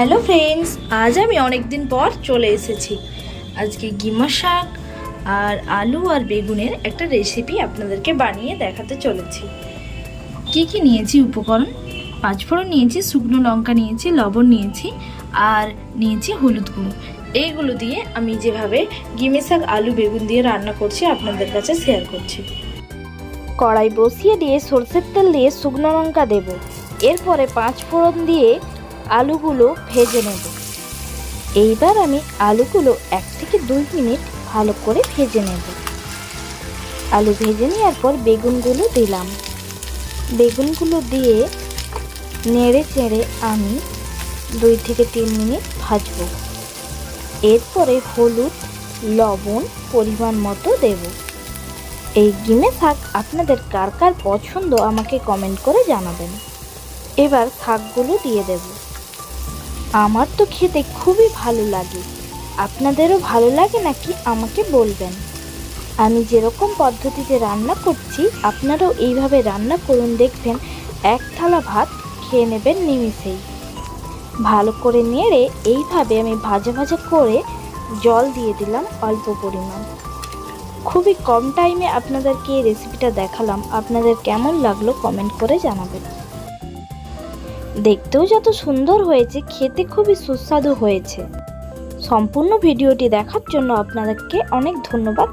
Hello friends, আজ আমি অনেক দিন পর চলে এসেছি। আজকে গিমা শাক আর আলু আর বেগুনের একটা রেসিপি আপনাদেরকে বানিয়ে দেখাতে চলেছি। কি কি নিয়েছি উপকরণ? পাঁচফোড়ন নিয়েছি, শুকনো লঙ্কা নিয়েছি, লবণ নিয়েছি আর নিয়েছি হলুদ গুঁড়ো। এইগুলো দিয়ে আমি যেভাবে গিমে শাক, আলু, বেগুন দিয়ে রান্না করছি, আপনাদের কাছে শেয়ার করছি। কড়াই বসিয়ে দিয়ে সর্ষের তেল দিয়ে শুকনো লঙ্কা দেব। এরপরে পাঁচ ফোড়ন দিয়ে আলুগুলো ভেজে নেব। এইবার আমি আলুগুলো এক থেকে দুই মিনিট ভালো করে ভেজে নেব। আলু ভেজে নেওয়ার পর বেগুনগুলো দিলাম। বেগুনগুলো দিয়ে নেড়ে চেড়ে আমি দুই থেকে তিন মিনিট ভাজবো। এরপরে হলুদ, লবণ পরিমাণ মতো দেবো। এই গিমে শাক আপনাদের কার কার পছন্দ আমাকে কমেন্ট করে জানাবেন। এবার শাকগুলো দিয়ে দেব। আমার তো খেতে খুবই ভালো লাগে। আপনাদেরও ভালো লাগে নাকি আমাকে বলবেন? আমি যেরকম পদ্ধতিতে রান্না করছি, আপনারাও এইভাবে রান্না করুন, দেখবেন এক থালা ভাত খেয়ে নেবেন নিমিষেই। ভালো করে নেড়ে এইভাবে আমি ভাজা ভাজা করে জল দিয়ে দিলাম অল্প পরিমাণ। খুবই কম টাইমে আপনাদেরকে এই রেসিপিটা দেখালাম। আপনাদের কেমন লাগল কমেন্ট করে জানাবেন। দেখতেও যত সুন্দর হয়েছে, খেতে খুবই সুস্বাদু হয়েছে। সম্পূর্ণ ভিডিওটি দেখার জন্য আপনাদেরকে অনেক ধন্যবাদ।